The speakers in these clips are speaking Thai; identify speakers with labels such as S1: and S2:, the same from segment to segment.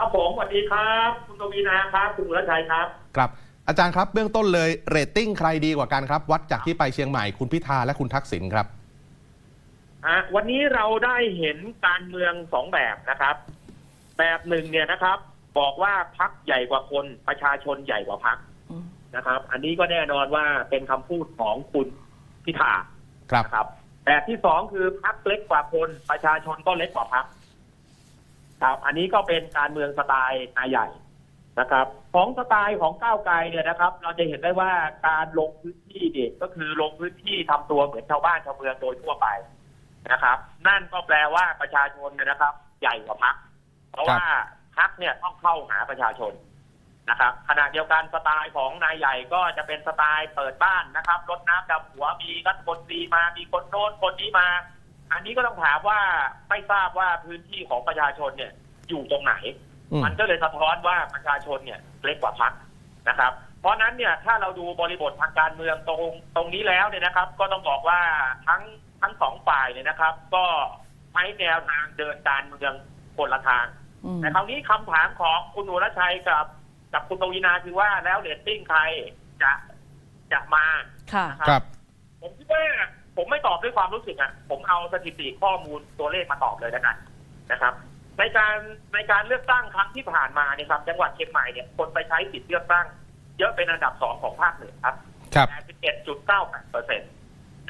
S1: ครับผมสวัสดีครับ คุณกวีนาครับคุณวรชัยครับ
S2: ครับ อาจารย์ครับเบื้องต้นเลยเรตติ้งใครดีกว่ากันครับ วัดจากที่ไปเชียงใหม่คุณพิธาและคุณทักษิณครับ
S1: อะวันนี้เราได้เห็นการเมืองสองแบบนะครับ แบบหนึ่งเนี่ยนะครับ บอกว่าพักใหญ่กว่าคนประชาชนใหญ่กว่าพัก
S3: อืม
S1: นะครับ อันนี้ก็แน่นอนว่าเป็นคำพูดของคุณพิธา
S2: ครับ
S1: นะครับ แบบที่สองคือพักเล็กกว่าคนประชาชนก็เล็กกว่าพัก ครับอันนี้ก็เป็นการเมืองสไตล์นายใหญ่นะครับ ของสไตล์ของก้าวไกลเนี่ยนะครับ เราจะเห็นได้ว่าการลงพื้นที่เนี่ยก็คือลงพื้นที่ทำตัวเหมือนชาวบ้านชาวเมืองโดยทั่วไปนะครับ นั่นก็แปลว่าประชาชนเนี่ยนะครับ ใหญ่กว่าพักเพราะว่าพักเนี่ยต้องเข้าหาประชาชนนะครับขณะเดียวกันสไตล์ของนายใหญ่ก็จะเป็นสไตล์เปิดบ้านนะครับรดน้ำดำหัวมีรัฐมนตรีมามีคนโน้นคนนี้มา อันนี้ก็ต้องถามว่าไม่ทราบว่าพื้นที่ของประชาชนเนี่ย อยู่ตรงไหน
S2: อืม
S1: มันก็เลยสะท้อนว่าประชาชนเนี่ยเล็กกว่าพักนะครับ เพราะฉะนั้นเนี่ยถ้าเราดูบริบททางการเมืองตรงตรงนี้แล้วเนี่ยนะครับ ก็ต้องบอกว่าทั้งทั้งสองฝ่ายเนี่ยนะครับ ก็ใช้แนวทางเดินการเมืองคนละทาง
S3: อืม
S1: แต่คราวนี้คำถามของคุณอุรชัยกับ กับคุณปวีนาคือว่าแล้วเรตติ้งใครจะจะมา
S3: ค่ะ
S2: ครับ
S1: ผมคิดว่า ผมไม่ตอบด้วยความรู้สึกอะ ผมเอาสถิติข้อมูลตัวเลขมาตอบเลยแล้วกันนะครับ ในการในการเลือกตั้งครั้งที่ผ่านมาเนี่ยครับ จังหวัดเชียงใหม่เนี่ยคนไปใช้สิทธิ์เลือกตั้ง เยอะเป็นอันดับสองของภาคเหนือครับ
S2: ครับ
S1: 81.98เปอร์เซ็นต์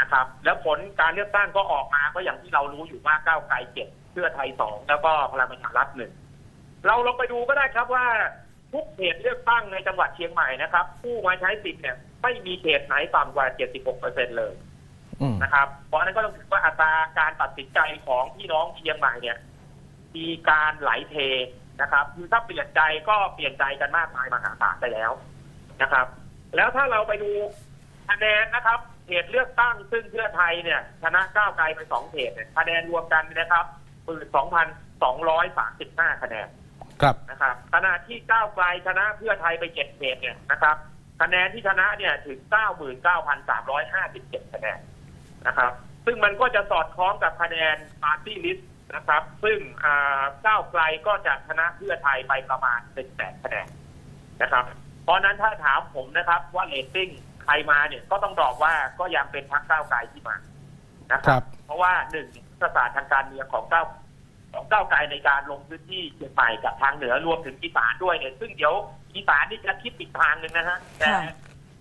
S1: นะครับ แล้วผลการเลือกตั้งก็ออกมาก็อย่างที่เรารู้อยู่ว่าก้าวไกลเจ็ดเพื่อไทยสองแล้วก็พลังประชารัฐหนึ่งเราลองไปดูก็ได้ครับว่าทุกเขตเลือกตั้งในจังหวัดเชียงใหม่นะครับ ผู้มาใช้สิทธิ์เนี่ยไม่มีเขตไหนต่ำกว่า 76เปอร์เซ็นต์เลย
S2: อืม
S1: นะครับเพราะฉะนั้นก็ต้องถือว่าอัตราการตัดสินใจของพี่น้องเชียงใหม่เนี่ยมีการไหลเทนะครับคือถ้าเปลี่ยนใจก็เปลี่ยนใจกันมากมายมหาศาลไปแล้วนะครับ แล้วถ้าเราไปดูคะแนนนะครับเขตเลือกตั้งซึ่งเพื่อไทยเนี่ย ชนะก้าวไกลไปสองเขตเนี่ยคะแนนรวมกันนะครับหมื่นสองพันสองร้อยสามสิบห้าคะแนน
S2: ครับ
S1: นะครับขณะที่ก้าวไกลชนะเพื่อไทยไปเจ็ดเขตเนี่ยนะครับ คะแนนที่ชนะเนี่ยถึง99,357คะแนน นะครับ ซึ่งมันก็จะสอดคล้องกับคะแนนปาร์ตี้ลิสต์นะครับ ซึ่งอ่าก้าวไกลก็จะชนะเพื่อไทยไปประมาณ18คะแนนนะครับ เพราะฉะนั้นถ้าถามผมนะครับว่าเรตติ้งใครมาเนี่ยก็ต้องตอบว่าก็ยังเป็นพรรคก้าวไกลที่มานะค
S2: ครั
S1: รับ
S2: บ
S1: เพราะว่าหนึ่งยุทธศาสตร์ทางการเมืองของก้าวของก้าวไกลในการลงพื้นที่เชียงใหม่กับทางเหนือรวมถึงอีสานด้วยเนี่ยซึ่งเดี๋ยวอีสานนี่จะคิดอีกทางหนึ่งนะฮะแต่
S3: ค่ะ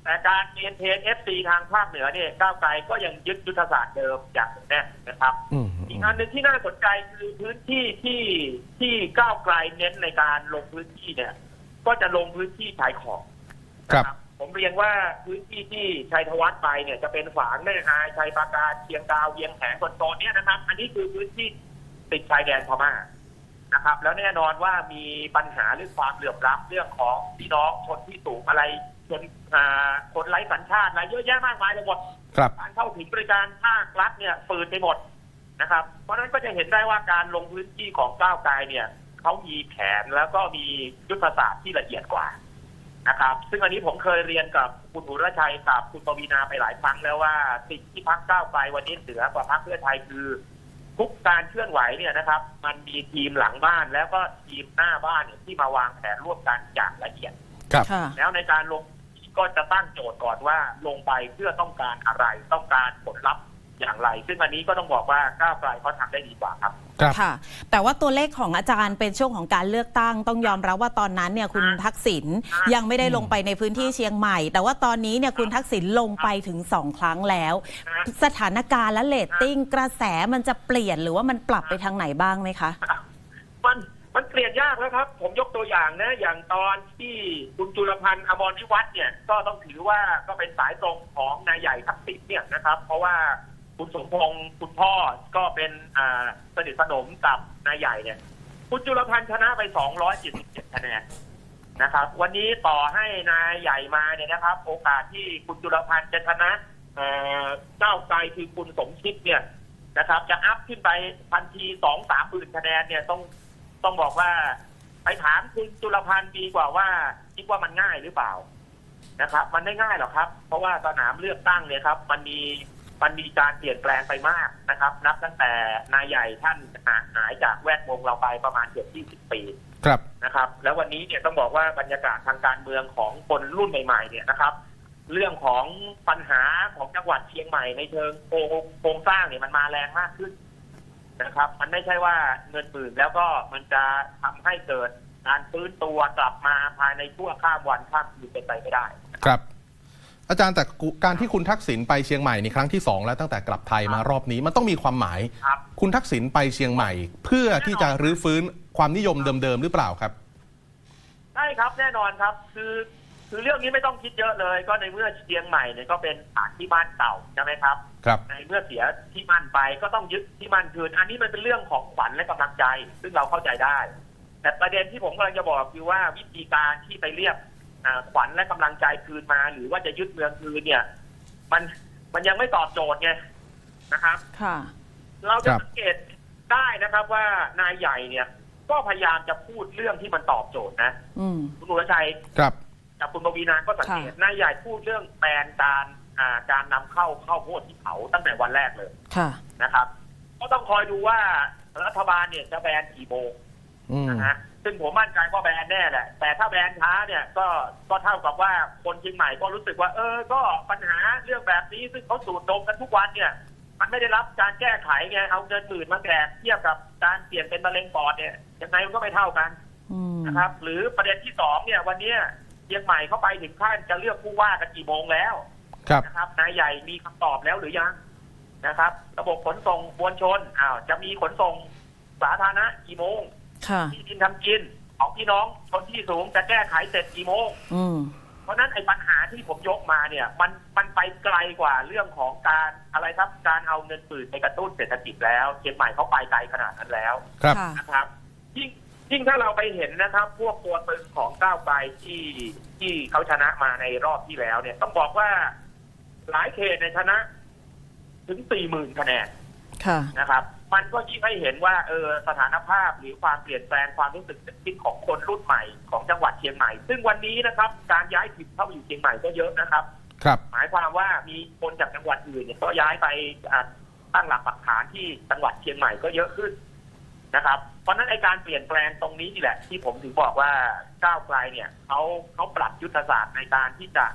S1: แต่การเมนเทนเอฟซีทางภาคเหนือเนี่ยก้าวไกลก็ยังยึดยุทธศาสตร์เดิมอย่างแน่นนะครับ
S2: อืม
S1: อีกอันหนึ่งที่น่าสนใจคือพื้นที่ที่ที่ก้าวไกลเน้นในการลงพื้นที่เนี่ย ก็จะลงพื้นที่ชายขอบ
S2: ครับ
S1: นะผมเรียนว่าพื้นที่ที่ชัยธวัฒน์ไปเนี่ยจะเป็นฝางแม่ฮายชัยปราการเชียงดาวเวียงแหงโซนๆเนี้ยนะครับ อันนี้คือพื้นที่ติดชายแดนพม่า นะครับ แล้วแน่นอนว่ามีปัญหาเรื่องความเหลื่อมล้ำเรื่องของพี่น้องชนที่สูงอะไรชนอ่าคนไร้สัญชาติอะไรเยอะแยะมากมายไปหมด
S2: ครับ
S1: การเข้าถึงบริการภาครัฐเนี่ยฝืนไปหมดนะครับ เพราะฉะนั้นก็จะเห็นได้ว่าการลงพื้นที่ของก้าวไกลเนี่ยเขามีแผนแล้วก็มียุทธศาสตร์ที่ละเอียดกว่านะครับ ซึ่งอันนี้ผมเคยเรียนกับคุณอุรชัยกับคุณปวีนาไปหลายครั้งแล้วว่าสิ่งที่พักก้าวไกลวันนี้เหนือกว่าพักเพื่อไทยคือ ทุกการเคลื่อนไหวเนี่ยนะครับ มันมีทีมหลังบ้านแล้วก็ทีมหน้าบ้านเนี่ยที่มาวางแผนร่วมกันอย่างละเอียด
S2: ครับ
S3: ค่ะ
S1: แล้วในการลงก็จะตั้งโจทย์ก่อนว่าลงไปเพื่อต้องการอะไรต้องการผลลัพธ์ อย่างไร ซึ่งอันนี้ก็ต้องบอกว่าก้าวไกลเขาทำได้ดีกว่าครับ
S2: ครับ
S3: ค่ะ แต่ว่าตัวเลขของอาจารย์เป็นช่วงของการเลือกตั้ง ต้องยอมรับว่าตอนนั้นเนี่ยคุณทักษิณยังไม่ได้ลงไปในพื้นที่เชียงใหม่ แต่ว่าตอนนี้เนี่ยคุณทักษิณลงไปถึงสองครั้งแล้ว สถานการณ์และเลตติ้งกระแสมันจะเปลี่ยนหรือว่ามันปรับไปทางไหนบ้างไหมคะ
S1: มันมันเปลี่ยนยากแล้วครับ ผมยกตัวอย่างนะ อย่างตอนที่คุณจุลพันธ์อมรวิวัฒน์เนี่ย ก็ต้องถือว่าก็เป็นสายตรงของนายใหญ่ทักษิณเนี่ยนะครับ เพราะว่า คุณสมพงศ์คุณพ่อก็เป็นอ่าสนิทสนมกับนายใหญ่เนี่ยคุณจุลพันธ์ชนะไป 277คะแนนนะครับ วันนี้ต่อให้นายใหญ่มาเนี่ยนะครับ โอกาสที่คุณจุลพันธ์จะชนะเอ่อก้าวไกลคือคุณสมคิดเนี่ยนะครับ จะอัพขึ้นไปพันทีสองสามหมื่นคะแนนเนี่ยต้องต้องบอกว่า ไปถามคุณจุลพันธ์ดีกว่าว่าคิดว่ามันง่ายหรือเปล่านะครับ มันไม่ง่ายหรอกครับ เพราะว่าสนามเลือกตั้งเนี่ยครับ มันมี มันมีการเปลี่ยนแปลงไปมากนะครับ นับตั้งแต่นายใหญ่ท่านห่างหายจากแวดวงเราไปประมาณเกือบ 20 ปี
S2: ครับ
S1: นะครับ แล้ววันนี้เนี่ยต้องบอกว่าบรรยากาศทางการเมืองของคนรุ่นใหม่ ๆ เนี่ยนะครับ เรื่องของปัญหาของจังหวัดเชียงใหม่ในเชิงโครงโครงสร้างเนี่ยมันมาแรงมากขึ้นนะครับ มันไม่ใช่ว่าเงินหมื่นแล้วก็มันจะทำให้เกิดการฟื้นตัวกลับมาภายในชั่วข้ามวันข้ามคืนเป็นไปไม่ได้
S2: ครับ อาจารย์แต่การที่คุณทักษิณไปเชียงใหม่ในครั้งที่สองแล้วตั้งแต่กลับไทยมารอบนี้มันต้องมีความหมาย
S1: ครับ
S2: คุณทักษิณไปเชียงใหม่ เพื่อที่จะรื้อฟื้นความนิยมเดิมๆหรือเปล่าครับ
S1: ใช่ครับแน่นอนครับ คือคือเรื่องนี้ไม่ต้องคิดเยอะเลย ก็ในเมื่อเชียงใหม่เนี่ยก็เป็นฐานที่บ้านเก่าใช่ไหมครับ
S2: ครับ
S1: ในเมื่อเสียที่มั่นไปก็ต้องยึดที่มั่นคืน อันนี้มันเป็นเรื่องของขวัญและกำลังใจ ซึ่งเราเข้าใจได้ แต่ประเด็นที่ผมกำลังจะบอกคือว่าวิธีการที่ไปเรียกอ่า ขวัญและกำลังใจคืนมา หรือว่าจะยึดเมืองคืนเนี่ย มันมันยังไม่ตอบโจทย์ไงนะครับ
S3: ค่ะ
S1: เราจะ
S2: ครับ
S1: สังเกตได้นะครับว่านายใหญ่เนี่ย ก็พยายามจะพูดเรื่องที่มันตอบโจทย์นะ
S3: อืม
S1: คุณอุรชัย
S2: ครับ
S1: กับคุณปวีนาก็สังเกต
S3: ค่ะ
S1: นายใหญ่พูดเรื่องแปลนการอ่าการนำเข้าเข้าวโพดที่เผาตั้งแต่วันแรกเลย
S3: ค่ะ
S1: นะครับ ก็ต้องคอยดูว่ารัฐบาลเนี่ยจะแบนกี่โมง
S2: อืม
S1: นะฮะซึ่งผมมั่นใจว่าแบนแน่แหละ แต่ถ้าแบนช้าเนี่ยก็ก็เท่ากับว่าคนเชียงใหม่ก็รู้สึกว่า เออ ก็ปัญหาเรื่องแบบนี้ซึ่งเขาสูดดมกันทุกวันเนี่ย มันไม่ได้รับการแก้ไขไงเอาเงินหมื่นมาแจกเทียบกับการเปลี่ยนเป็นมะเร็งปอดเนี่ยยังไงมันก็ไม่เท่ากัน
S3: อืม
S1: นะครับหรือประเด็นที่สองเนี่ยวันเนี้ยเชียงใหม่เขาไปถึงขั้นจะเลือกผู้ว่ากันกี่โมงแล้ว
S2: ครับ
S1: นะครับนายใหญ่มีคำตอบแล้วหรือยังนะครับ ระบบขนส่งมวลชนอ้าวจะมีขนส่งสาธารณะกี่โมง
S3: ค่ะ
S1: ที่ดินทำกินของพี่น้องชนที่สูงจะแก้ไขเสร็จกี่โมง
S3: อืม
S1: เพราะฉะนั้นไอ้ปัญหาที่ผมยกมาเนี่ย มันมันไปไกลกว่าเรื่องของการอะไรครับการเอาเงินปืนไปกระตุ้นเศรษฐกิจแล้วเชียงใหม่เขาไปไกลขนาดนั้นแล้ว
S2: ครับ
S3: ค่ะ
S1: นะครับยิ่งยิ่งถ้าเราไปเห็นนะครับ พวกตัวตึงของก้าวไกลที่ที่เขาชนะมาในรอบที่แล้วเนี่ย ต้องบอกว่าหลายเขตในยชนะ ถึงสี่หมื่นคะแนน
S3: ค่ะ
S1: นะครับ มันก็ยิ่งให้เห็นว่าเออสถานภาพหรือความเปลี่ยนแปลงความรู้สึกคิดของคนรุ่นใหม่ของจังหวัดเชียงใหม่ ซึ่งวันนี้นะครับ การย้ายถิ่นเข้ามาอยู่เชียงใหม่ก็เยอะนะครับ
S2: ครับ
S1: หมายความว่ามีคนจากจังหวัดอื่นเนี่ยก็ย้ายไปอ่าตั้งหลักปักฐานที่จังหวัดเชียงใหม่ก็เยอะขึ้นนะครับ เพราะฉะนั้นไอการเปลี่ยนแปลงตรงนี้นี่แหละ ที่ผมถึงบอกว่าก้าวไกลเนี่ยเขาเขาปรับยุทธศาสตร์ในการที่จะ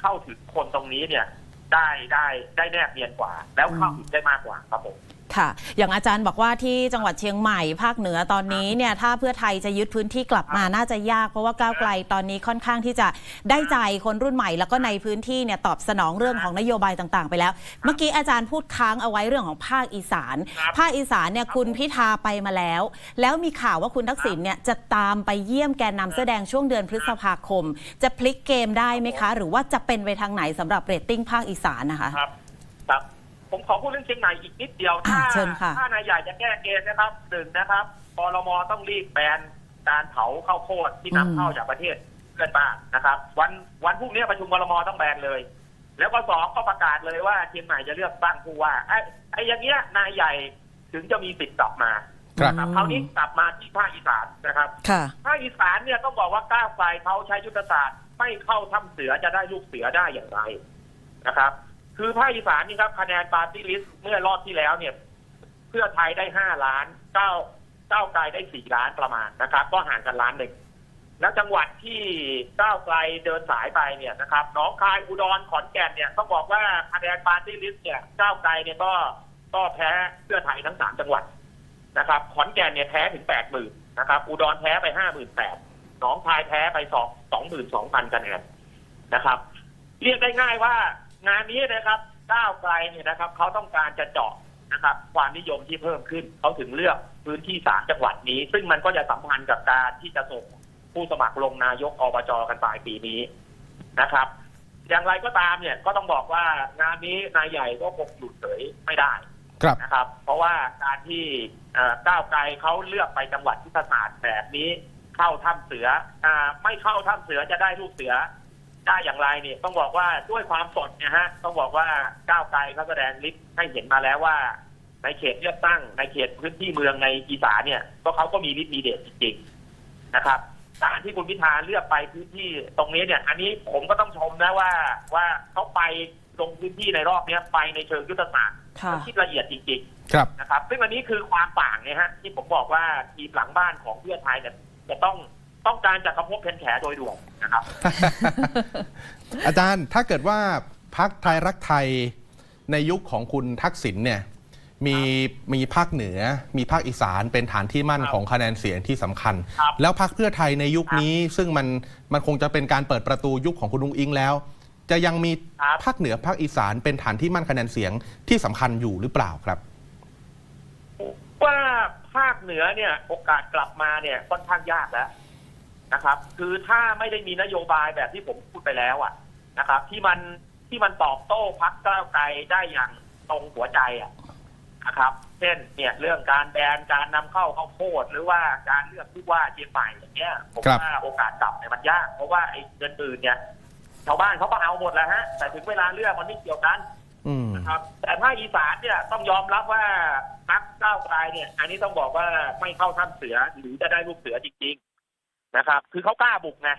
S1: เข้าถึงคนตรงนี้เนี่ยได้ได้ได้แนบเนียนกว่า แล้วเข้าถึงได้มากกว่าครับผม
S3: ค่ะ อย่างอาจารย์บอกว่าที่จังหวัดเชียงใหม่ภาคเหนือตอนนี้เนี่ยถ้าเพื่อไทยจะยึดพื้นที่กลับมาน่าจะยาก เพราะว่าก้าวไกลตอนนี้ค่อนข้างที่จะได้ใจคนรุ่นใหม่ แล้วก็ในพื้นที่เนี่ยตอบสนองเรื่องของนโยบายต่างๆ ไปแล้ว เมื่อกี้อาจารย์พูดค้างเอาไว้เรื่องของภาคอีสาน
S1: ครับ
S3: ภาคอีสานเนี่ยคุณพิธาไปมาแล้ว แล้วมีข่าวว่าคุณทักษิณเนี่ยจะตามไปเยี่ยมแกนนำเสื้อแดงช่วงเดือนพฤษภาคม จะพลิกเกมได้ไหมคะ หรือว่าจะเป็นไปทางไหนสำหรับเรตติ้งภาคอีสานนะคะ
S1: ครับครับ ผมขอพูดเรื่องเชียงใหม่อีกนิดเดียว
S3: อ่า
S1: ถ้า
S3: เชิญค่ะ
S1: ถ้านายใหญ่จะแก้เกณฑ์นะครับหนึ่งนะครับปรมต้องรีบแบนการเผาข้าวโพดที่นำเข้าจากประเทศเพื่อนบ้านนะครับ วันวันพรุ่งนี้ประชุมปรมต้องแบนเลย แล้วก็สองก็ประกาศเลยว่าเชียงใหม่จะเลือกตั้งผู้ว่าไอ้ไอ้อย่างเงี้ยนายใหญ่ถึงจะมีสิทธิ์กลับมา
S2: ครับ
S1: นะครับคราวนี้กลับมาที่ภาคอีสานนะครับ
S3: ค่ะ
S1: ภาคอีสานเนี่ยต้องบอกว่าก้าวไกลเขาใช้ยุทธศาสตร์ไม่เข้าถ้ำเสือจะได้ลูกเสือได้อย่างไรนะครับ คือภาคอีสานนี่ครับคะแนนปาร์ตี้ลิสต์เมื่อรอบที่แล้วเนี่ย เพื่อไทยได้ห้าล้านเก้าก้าวไกลได้สี่ล้านประมาณนะครับ ก็ห่างกันล้านหนึ่งแล้วจังหวัดที่ก้าวไกลเดินสายไปเนี่ยนะครับหนองคายอุดรขอนแก่นเนี่ยต้องบอกว่าคะแนนปาร์ตี้ลิสต์เนี่ยก้าวไกลเนี่ยก็ก็แพ้เพื่อไทยทั้งสามจังหวัดนะครับ ขอนแก่นเนี่ยแพ้ถึงแปดหมื่นนะครับ อุดรแพ้ไปห้าหมื่นแปดหนองคายแพ้ไปสองสองหมื่นสองพันคะแนนนะครับ เรียกได้ง่ายว่า งานนี้นะครับก้าวไกลเนี่ยนะครับเขาต้องการจะเจาะนะครับ ความนิยมที่เพิ่มขึ้นเขาถึงเลือกพื้นที่สามจังหวัดนี้ ซึ่งมันก็จะสัมพันธ์กับการที่จะส่งผู้สมัครลงนายกอบจกันปลายปีนี้นะครับ อย่างไรก็ตามเนี่ยก็ต้องบอกว่างานนี้นายใหญ่ก็คงหยุดเฉยไม่ได้
S2: ครับ
S1: นะครับ เพราะว่าการที่เอ่อก้าวไกลเขาเลือกไปจังหวัดยุทธศาสตร์แบบนี้ เข้าถ้ำเสืออ่าไม่เข้าถ้ำเสือจะได้ลูกเสือ ได้อย่างไรเนี่ยต้องบอกว่าด้วยความสดเนี่ยฮะต้องบอกว่าก้าวไกลเขาแสดงฤทธิ์ให้เห็นมาแล้วว่า ในเขตเลือกตั้งในเขตพื้นที่เมืองในอีสานเนี่ยก็เขาก็มีฤทธิ์มีเดชจริงๆนะครับการที่คุณพิธาเลือกไปพื้นที่ตรงนี้เนี่ย อันนี้ผมก็ต้องชมนะว่าว่าเขาไปลงพื้นที่ในรอบเนี้ยไปในเชิงยุทธศาสตร์
S3: ค่ะ
S1: เขาคิดละเอียดจริงๆ
S2: ครับ
S1: นะครับ ซึ่งอันนี้คือความต่างเนี่ยฮะที่ผมบอกว่าทีมหลังบ้านของเพื่อไทยเนี่ยจะต้อง ต้องการจะกระพบเพนแขโดยด่วนนะครับ
S2: อาจารย์ถ้าเกิดว่าพักไทยรักไทยในยุคของคุณทักษิณเนี่ยมีมีภาคเหนือ มีภาคอีสานเป็นฐานที่มั่น
S1: ครับ
S2: ของคะแนนเสียงที่สำคัญ
S1: ครับ
S2: แล้วพักเพื่อไทยในยุคนี้ซึ่งมันมันคงจะเป็นการเปิดประตูยุคของคุณลุงอิงแล้ว จะยังมี
S1: ครับ
S2: ภาคเหนือภาคอีสานเป็นฐานที่มั่นคะแนนเสียงที่สำคัญอยู่หรือเปล่าครับ
S1: ว่าภาคเหนือเนี่ยโอกาสกลับมาเนี่ยค่อนข้างยากแล้ว นะครับ คือถ้าไม่ได้มีนโยบายแบบที่ผมพูดไปแล้วอะนะครับ ที่มันที่มันตอบโต้พักก้าวไกลได้อย่างตรงหัวใจอะนะครับ เช่นเนี่ยเรื่องการแบนการนำเข้าข้าวโพดหรือว่าการเลือกผู้ว่าเชียงใหม่อย่างเงี้ยผม
S2: ครับ
S1: ว่าโอกาสกลับเนี่ยมันยาก เพราะว่าไอ้เงินอื่นเนี่ยชาวบ้านเขาก็เอาหมดแล้วฮะ แต่ถึงเวลาเลือกมันไม่เกี่ยวกัน
S2: อืม
S1: นะครับ แต่ถ้าอีสานเนี่ยต้องยอมรับว่าพักก้าวไกลเนี่ย อันนี้ต้องบอกว่าไม่เข้าถ้ำเสือหรือจะได้ลูกเสือจริงๆ นะครับ คือเขากล้าบุกไง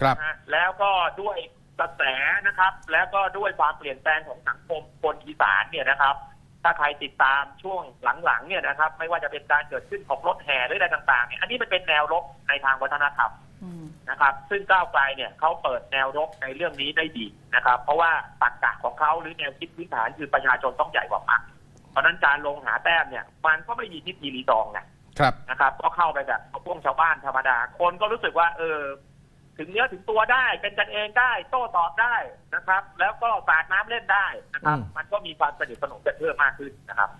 S2: ครับ
S1: นะฮะแล้วก็ด้วยกระแสนะครับ แล้วก็ด้วยความเปลี่ยนแปลงของสังคมคนอีสานเนี่ยนะครับ ถ้าใครติดตามช่วงหลังๆเนี่ยนะครับ ไม่ว่าจะเป็นการเกิดขึ้นของรถแห่หรืออะไรต่างๆเนี่ยอันนี้มันเป็นแนวรบในทางวัฒนธรรม
S3: อืม
S1: นะครับ ซึ่งก้าวไกลเนี่ยเขาเปิดแนวรบในเรื่องนี้ได้ดีนะครับ เพราะว่าตรรกะของเขาหรือแนวคิดพื้นฐานคือประชาชนต้องใหญ่กว่าพรรคเพราะฉะนั้นการลงหาแต้มเนี่ย มันก็ไม่มีทิฏฐิรีตองไง
S2: ครับ
S1: นะครับ ก็เข้าไปแบบพวกชาวบ้านธรรมดา คนก็รู้สึกว่า เออ ถึงเนื้อถึงตัวได้ เป็นกันเองได้ โต้ตอบได้นะครับ แล้วก็สาดน้ำเล่นได้นะครับ
S2: อืม
S1: มันก็มีความสนิทสนมกันเพิ่มมากขึ้นนะครับ